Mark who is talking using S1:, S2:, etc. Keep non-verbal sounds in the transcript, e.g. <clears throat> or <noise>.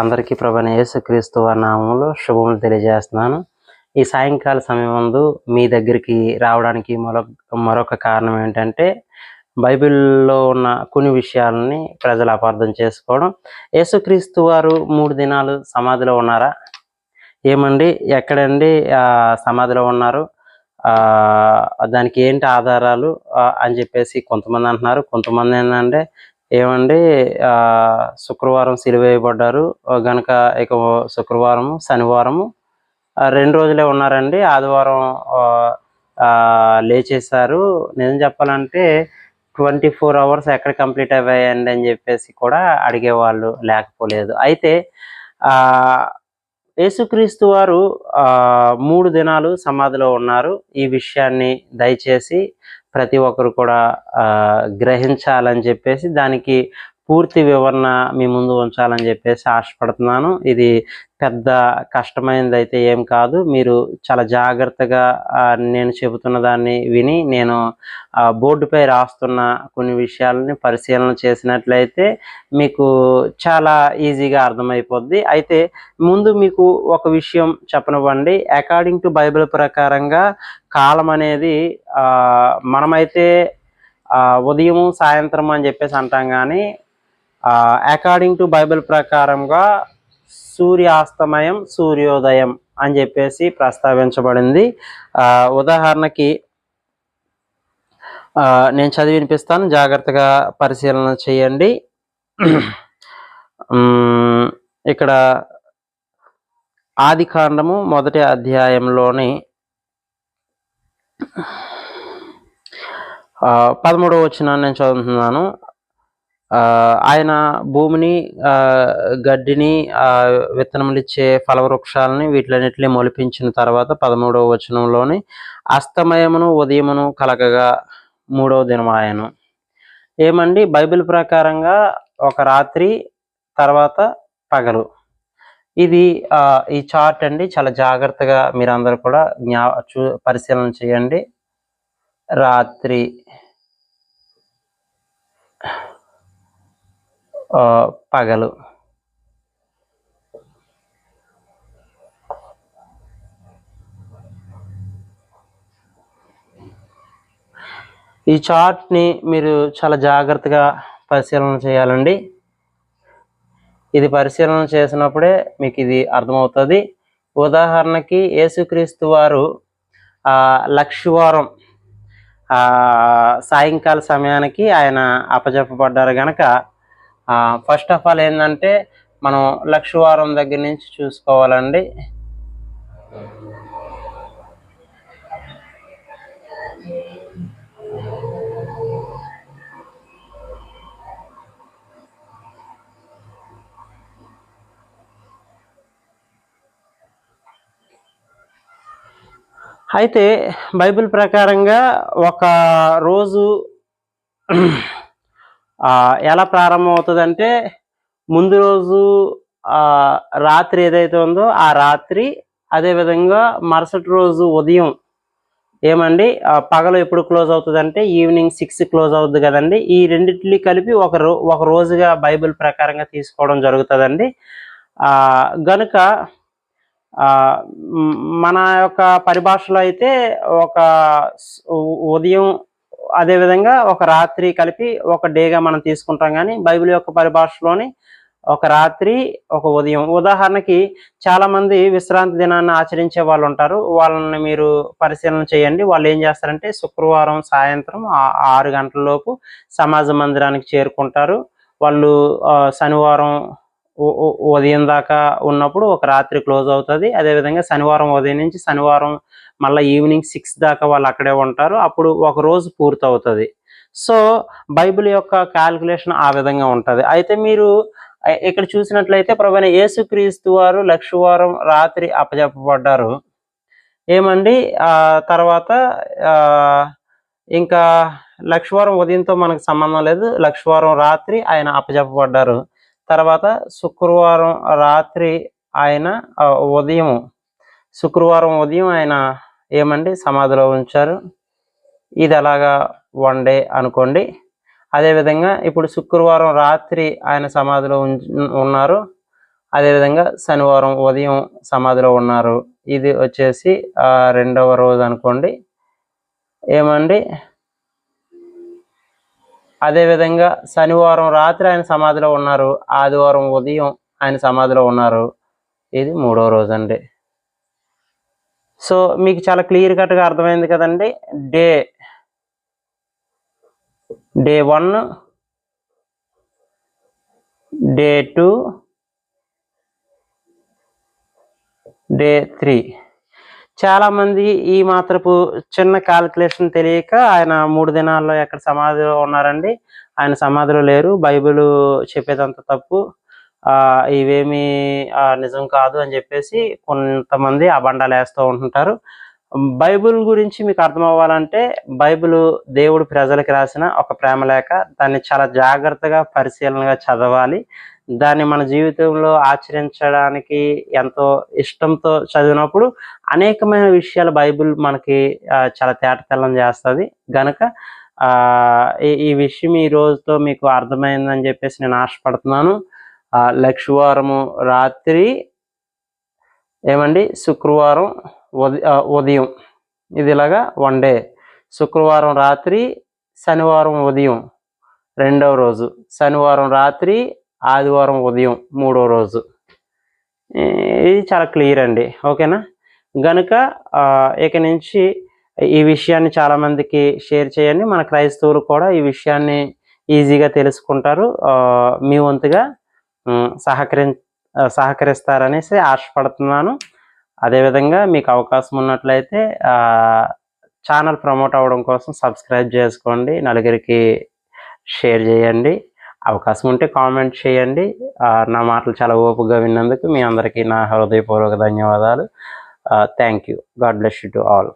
S1: అందరికీ ప్రభాని యేసుక్రీస్తు నామంలో శుభములు తెలియజేస్తున్నాను. ఈ సాయంకాల సమయం ముందు మీ దగ్గరికి రావడానికి మరొక మరొక కారణం ఏంటంటే బైబిల్లో ఉన్న కొన్ని విషయాలని ప్రజలు అపార్థం చేసుకోవడం. యేసుక్రీస్తు వారు మూడు దినాలు సమాధిలో ఉన్నారా? ఏమండి? ఎక్కడండి? సమాధిలో ఉన్నారు? దానికి ఏంటి ఆధారాలు? అని చెప్పేసి కొంతమంది అంటున్నారు. కొంతమంది ఏంటంటే ఏమండి ఆ శుక్రవారం సిలివేయబడ్డారు. గనక ఇక శుక్రవారం శనివారము రెండు రోజులే ఉన్నారండి. ఆదివారం లేచేశారు. నిజం చెప్పాలంటే ట్వంటీ ఫోర్ అవర్స్ ఎక్కడ కంప్లీట్ అయ్యాయండి అని చెప్పేసి కూడా అడిగేవాళ్ళు లేకపోలేదు. అయితే ఆ యేసుక్రీస్తు వారు మూడు దినాలు సమాధిలో ఉన్నారు. ఈ విషయాన్ని దయచేసి ప్రతి ఒక్కరు కూడా గ్రహించాలని చెప్పేసి దానికి పూర్తి వివరణ మీ ముందు ఉంచాలని చెప్పేసి ఆశపడుతున్నాను. ఇది పెద్ద కష్టమైనది అయితే ఏం కాదు. మీరు చాలా జాగ్రత్తగా నేను చెబుతున్న దాన్ని విని నేను ఆ, బోర్డుపై రాస్తున్న కొన్ని విషయాలని పరిశీలన చేసినట్లయితే మీకు చాలా ఈజీగా అర్థమైపోద్ది. అయితే ముందు మీకు ఒక విషయం చెప్పనివ్వండి. అకార్డింగ్ టు బైబిల్ ప్రకారంగా కాలం అనేది మనమైతే ఉదయం సాయంత్రం అని చెప్పేసి అంటాం కానీ అకార్డింగ్ టు బైబిల్ ప్రకారంగా సూర్యాస్తమయం సూర్యోదయం అని చెప్పేసి ప్రస్తావించబడింది. ఉదాహరణకి నేను చదివి వినిపిస్తాను జాగ్రత్తగా పరిశీలన చేయండి. <clears throat> ఇక్కడ ఆది కాండము మొదటి అధ్యాయంలోని పదమూడవ వచ్చిన నేను చదువుతున్నాను. ఆయన భూమిని గడ్డిని విత్తనములిచ్చే విత్తనములు ఇచ్చే ఫలవృక్షాలని వీటిలన్నింటినీ మొలిపించిన తర్వాత పదమూడవ వచనంలోని అస్తమయమును ఉదయమును కలగగా మూడవ దినం ఆయన ఏమండి? బైబిల్ ప్రకారంగా ఒక రాత్రి తర్వాత పగలు. ఇది ఈ చార్ట్ అండి. చాలా జాగ్రత్తగా మీరందరూ కూడా జ్ఞా చూ పరిశీలన చేయండి. రాత్రి. పగలు. ఈ చార్ట్ని మీరు చాలా జాగ్రత్తగా పరిశీలన చేయాలండి. ఇది పరిశీలన చేసినప్పుడే మీకు ఇది అర్థమవుతుంది. ఉదాహరణకి యేసుక్రీస్తు వారు లక్షవారం సాయంకాల సమయానికి ఆయన అప్పజెప్పబడ్డారు గనక ఫస్ట్ ఆఫ్ ఆల్ ఏంటంటే మనం లక్షవారం దగ్గర నుంచి చూసుకోవాలండి. అయితే బైబిల్ ప్రకారంగా ఒక రోజు ఎలా ప్రారంభం అవుతుందంటే ముందు రోజు రాత్రి ఏదైతే ఉందో ఆ రాత్రి అదేవిధంగా మరుసటి రోజు ఉదయం ఏమండి పగలు ఎప్పుడు క్లోజ్ అవుతుందంటే ఈవినింగ్ సిక్స్ క్లోజ్ అవుతుంది కదండి. ఈ రెండింటినీ కలిపి ఒక రో ఒక రోజుగా బైబిల్ ప్రకారంగా తీసుకోవడం జరుగుతుందండి. గనుక మన యొక్క పరిభాషలో అయితే ఒక ఉదయం అదేవిధంగా ఒక రాత్రి కలిపి ఒక డేగా మనం తీసుకుంటాం కానీ బైబిల్ యొక్క పరిభాషలోని ఒక రాత్రి ఒక ఉదయం. ఉదాహరణకి చాలా మంది విశ్రాంతి దినాన్ని ఆచరించే వాళ్ళు ఉంటారు. వాళ్ళని మీరు పరిశీలన చేయండి. వాళ్ళు ఏం చేస్తారంటే శుక్రవారం సాయంత్రం ఆరు గంటల లోపు సమాజ మందిరానికి చేరుకుంటారు. వాళ్ళు శనివారం ఉదయం దాకా ఉన్నప్పుడు ఒక రాత్రి క్లోజ్ అవుతుంది. అదేవిధంగా శనివారం ఉదయం నుంచి శనివారం మళ్ళీ ఈవినింగ్ సిక్స్ దాకా వాళ్ళు అక్కడే ఉంటారు. అప్పుడు ఒక రోజు పూర్తవుతుంది. సో బైబిల్ యొక్క క్యాల్కులేషన్ ఆ విధంగా ఉంటుంది. అయితే మీరు ఇక్కడ చూసినట్లయితే ప్రభుత్వ యేసుక్రీస్తు వారు లక్షవారం రాత్రి అప్పజెప్పబడ్డారు. ఏమండి? తర్వాత ఇంకా లక్షవారం ఉదయంతో మనకు సంబంధం లేదు. లక్షవారం రాత్రి ఆయన అప్పజెప్పబడ్డారు. తర్వాత శుక్రవారం రాత్రి ఆయన ఉదయం శుక్రవారం ఉదయం ఆయన ఏమండి? సమాధిలో ఉంచారు. ఇది అలాగా వన్ డే అనుకోండి. అదేవిధంగా ఇప్పుడు శుక్రవారం రాత్రి ఆయన సమాధిలో ఉన్నారు. అదేవిధంగా శనివారం ఉదయం సమాధిలో ఉన్నారు. ఇది వచ్చేసి రెండవ రోజు అనుకోండి. ఏమండి? అదేవిధంగా శనివారం రాత్రి ఆయన సమాధిలో ఉన్నారు. ఆదివారం ఉదయం ఆయన సమాధిలో ఉన్నారు. ఇది మూడో రోజు అండి సో మీకు చాలా క్లియర్ కట్గా అర్థమైంది కదండి. Day. Day one. Day two. Day three. చాలామంది ఈ మాత్రపు చిన్న కాలిక్యులేషన్ తెలియక ఆయన మూడు దినాల్లో ఎక్కడ సమాధిలో ఉన్నారండి? ఆయన సమాధిలో లేరు. బైబిల్ చెప్పేదంత తప్పు. ఇవేమి నిజం కాదు అని చెప్పేసి కొంతమంది అబండాలు వేస్తూ ఉంటుంటారు. బైబిల్ గురించి మీకు అర్థం అవ్వాలంటే బైబిల్ దేవుడు ప్రజలకు రాసిన ఒక ప్రేమ లేఖ. దాన్ని చాలా జాగ్రత్తగా పరిశీలనగా చదవాలి. దాన్ని మన జీవితంలో ఆచరించడానికి ఎంతో ఇష్టంతో చదివినప్పుడు అనేకమైన విషయాలు బైబిల్ మనకి చాలా తేటతెల్లం చేస్తుంది. గనక ఈ విషయం ఈ రోజుతో మీకు అర్థమైందని చెప్పేసి నేను ఆశపడుతున్నాను. లక్షవారము రాత్రి ఏమండి? శుక్రవారం ఉదయం ఇది ఇలాగా వన్ డే. శుక్రవారం రాత్రి శనివారం ఉదయం. రెండవ రోజు. శనివారం రాత్రి ఆదివారం ఉదయం. మూడో రోజు. ఇది చాలా క్లియర్ అండి. ఓకేనా? గనుక ఇక నుంచి ఈ విషయాన్ని చాలామందికి షేర్ చేయండి. మన క్రైస్తవులు కూడా ఈ విషయాన్ని ఈజీగా తెలుసుకుంటారు. మీ వంతుగా సహకరి సహకరిస్తారనేసి ఆశపడుతున్నాను. అదేవిధంగా మీకు అవకాశం ఉన్నట్లయితే ఛానల్ ప్రమోట్ అవ్వడం కోసం సబ్స్క్రైబ్ చేసుకోండి నలుగురికి షేర్ చేయండి అవకాశం ఉంటే కామెంట్ చేయండి. నా మాటలు చాలా ఓపుగా విన్నందుకు మీ అందరికీ నా హృదయపూర్వక ధన్యవాదాలు. Thank you. God bless you to all.